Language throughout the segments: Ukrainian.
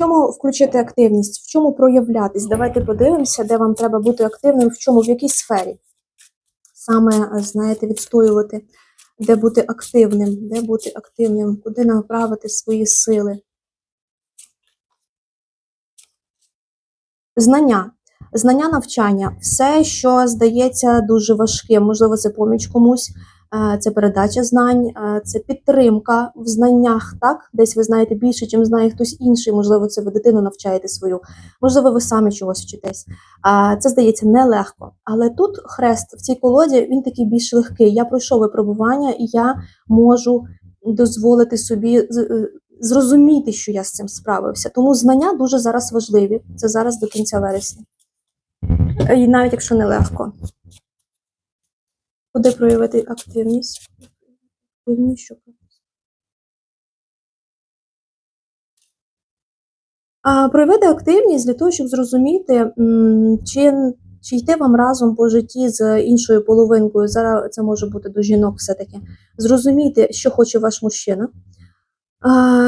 чому включити активність, в чому проявлятись? Давайте подивимося, де вам треба бути активним, в чому, в якій сфері. Саме, е, знаєте, відстоювати, де бути активним, де бути активним, куди направити свої сили. Знання. Знання навчання, все, що здається дуже важким, можливо, це поміч комусь, це передача знань, е, це підтримка в знаннях, так? Десь ви знаєте більше, чим знає хтось інший, можливо, це ви дитину навчаєте свою, можливо, ви самі чогось вчитесь. Це здається нелегко. Але тут хрест в цій колоді він такий більш легкий. Я пройшов випробування, і я можу дозволити собі е, зрозуміти, що я з цим справився. Тому знання дуже зараз важливі. Це зараз до кінця вересня. І навіть якщо нелегко. Куди проявити активність? Активність, що А, проявити активність для того, щоб зрозуміти, чи, чи йти вам разом по житті з іншою половинкою. Зараз це може бути до жінок все-таки. Зрозуміти, що хоче ваш мужчина.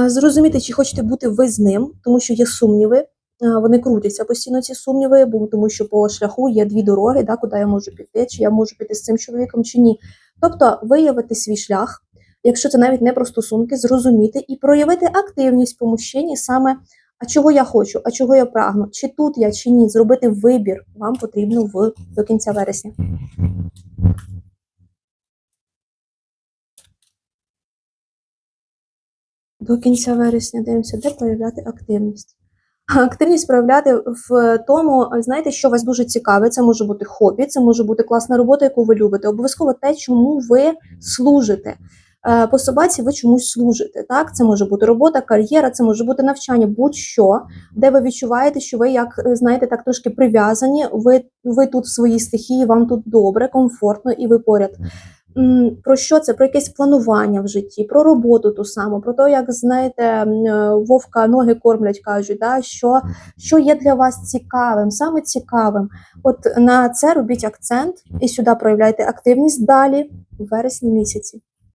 Зрозуміти, чи хочете бути ви з ним, тому що є сумніви. Вони крутяться постійно ці сумніви, бо тому що по шляху є дві дороги, да, куди я можу піти, чи я можу піти з цим чоловіком, чи ні. Тобто виявити свій шлях, якщо це навіть не про стосунки, зрозуміти і проявити активність по мужчині саме а чого я хочу, а чого я прагну, чи тут я, чи ні, зробити вибір вам потрібно в до кінця вересня. До кінця вересня дивимося, де проявляти активність. Активність проявляти в тому, знаєте, що вас дуже цікавить. Це може бути хобі, це може бути класна робота, яку ви любите. Обов'язково те, чому ви служите. Е, По собаці ви чомусь служите. Так, це може бути робота, кар'єра, це може бути навчання, будь-що, де ви відчуваєте, що ви як е, знаєте, так трошки прив'язані. Ви, ви тут в своїй стихії, вам тут добре, комфортно і ви поряд. Про що це? Про якесь планування в житті, про роботу ту саму, про те, як знаєте, е, вовка ноги кормлять, кажуть, да? що, що є для вас цікавим, саме цікавим. От на це робіть акцент і сюди проявляйте активність далі, в вересні місяці.